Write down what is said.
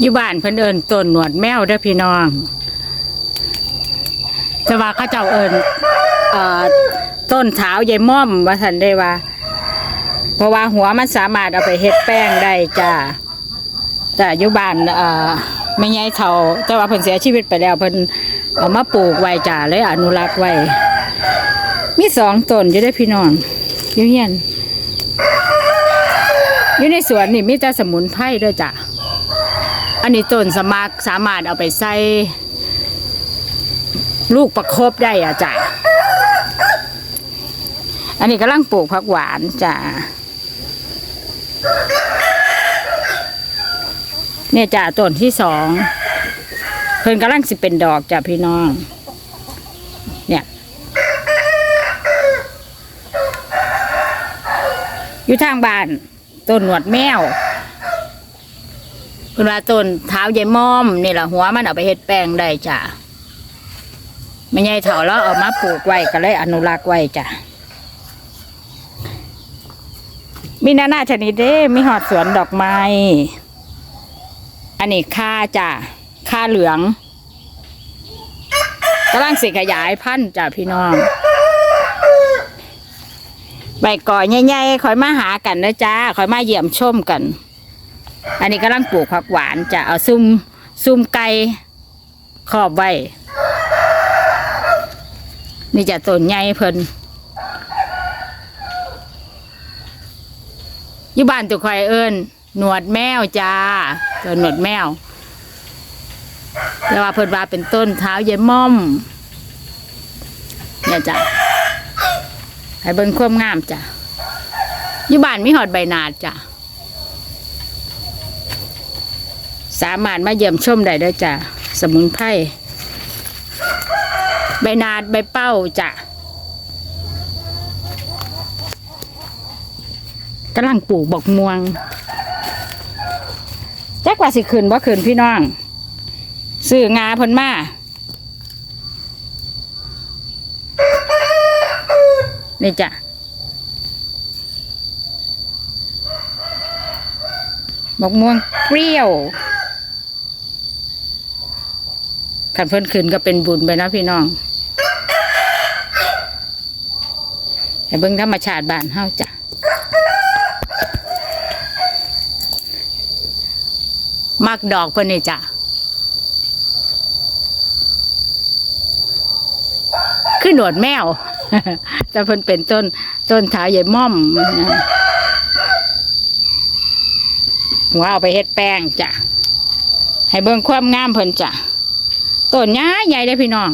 อยู่บ้านเพิ่นเอิญต้นหนวดแมวเด้อพี่น้อง แต่ว่าเขาเจ้าเอิญเอ่อต้นเท้ายายม่อมว่าสันได้ว่า เพราะว่าหัวมันสามารถเอาไปเฮ็ดแป้งได้จ้าแต่อยู่บ้านเอ่อไม่ใหญ่เท่า แต่ว่าเพิ่นเสียชีวิตไปแล้วเพิ่นเอามาปลูกไว้จ้าเลยอนุรักษ์ไว้ มีสองต้นอยู่ได้พี่น้องอยู่เฮียนอยู่ในสวนนี่มีแต่สมุนไพรด้วยจ้ะ อันนี้ต้นสมัครสามารถเอาไปใส่ลูกประคบได้อะจ้ะอันนี้กำลังปลูกผักหวานจ้ะเนี่ยจ้ะต้นที่สองเพิ่นกำลังสิเป็นดอกจ้ะพี่น้อง เนี่ยอยู่ทางบ้านต้นหนวดแมว เพิ่นว่าต้นเท้ายายม่อมนี่แหละหัวมันเอาไปเฮ็ดแป้งได้จ้ะไม่ใหญ่เถาแล้วเอามาปลูกไว้ก็เลยอนุรักษ์ไว้จ้ะมีนานาชนิดเด้ มีหอดสวนดอกไม้ อันนี้ค่าจ้ะค่าเหลืองกำลังสิขยายพันธุ์จ้ะพี่น้องใบก่อใหญ่ๆคอยมาหากันนะจ้าคอยมาเยี่ยมชมกัน อันนี้กำลังปลูกผักหวานจะเอาซุ่มซุ่มไก่ขอบไว้ นี่จะต้นใหญ่เพิ่นอยู่บ้านตุกคอยเอิญหนวดแมวจ้าต้นหนวดแมวแต่ว่าเพิ่นว่าเป็นต้นเท้าเยายม่อมเนี่ยจ้ะให้เบิ่งความงามจ้ะอยู่บ้านมีหอดใบนาดจ้ะ สามารถมาเยี่ยมชมได้ด้วยจ้ะสมุนไพรใบนาดใบเป้าจ้ะกำลังปลูกบอกม่วงจักว่าสิขึ้นบ่ขึ้นพี่น้องซื้องาพนมานี่จ้ะบอกม่วงเปรี้ยว ขันเพิ่นขึ้นก็เป็นบุญไปนะพี่น้องให้เบิ่งธรรมชาติบ้านเฮาจ้ะมักดอกเพิ่นนี่จ้ะขึ้นหนวดแมวแต่เพิ่นเป็นต้นต้นเท้าใหญ่ม่อมหัวเอาไปเฮ็ดแป้งจ้ะให้เบิ่งความงามเพิ่นจ้ะ ต้นใหญ่ใหญ่เลยพี่น้อง